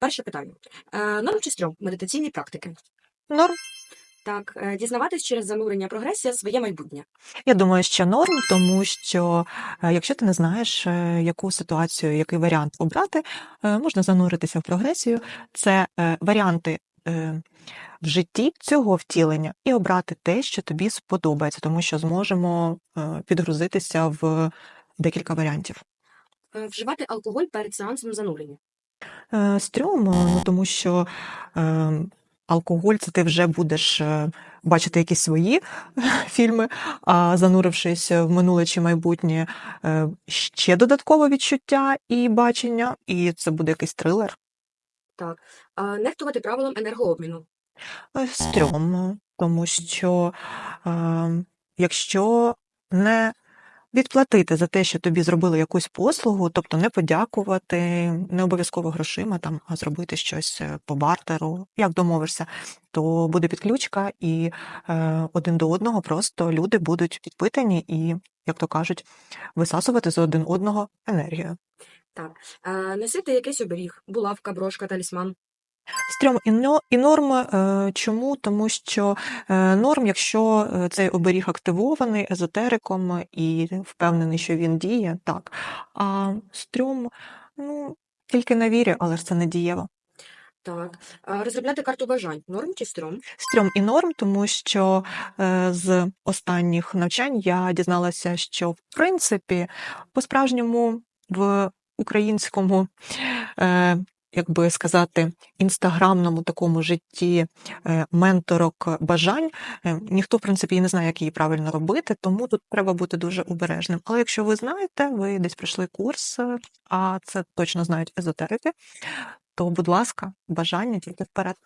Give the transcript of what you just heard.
Перше питання. Е, Норм чи стрьом медитаційні практики? Норм. Так, е, дізнаватись через занурення прогресія своє майбутнє. Я думаю, що норм, тому що е, якщо ти не знаєш, яку ситуацію, який варіант обрати, можна зануритися в прогресію. Це варіанти в житті цього втілення і обрати те, що тобі сподобається, тому що зможемо підгрузитися в декілька варіантів. Вживати алкоголь перед сеансом занурення. Е, Стрьом, ну тому що е, алкоголь це ти вже будеш е, бачити якісь свої фільми, а занурившись в минуле чи майбутнє, е, ще додаткове відчуття і бачення, і це буде якийсь трилер. Так. Е, Нехтувати правилам енергообміну. Е, Стрьом, тому що е, якщо не відплатити за те, що тобі зробили якусь послугу, тобто не подякувати, не обов'язково грошима, там, а зробити щось е, по бартеру, як домовишся, то буде підключка, і е, один до одного просто люди будуть підпитані і, як то кажуть, висасувати з один одного енергію. Так. Носити якийсь оберіг, булавка, брошка, талісман. Стрьом і, норм. е, Чому? Тому що е, норм, якщо е, цей оберіг активований езотериком і впевнений, що він діє, так. А стрьом, ну, тільки на вірі, але ж це не дієво. Так. Розробляти карту бажань. Норм чи стрьом? Стрьом і норм, тому що з останніх навчань я дізналася, що в принципі по-справжньому в українському, як би сказати, інстаграмному такому житті е, менторок бажань е, ніхто, в принципі, і не знає, як її правильно робити, тому тут треба бути дуже обережним. Але якщо ви знаєте, ви десь пройшли курс, е, а це точно знають езотерики, то, будь ласка, бажання тільки вперед.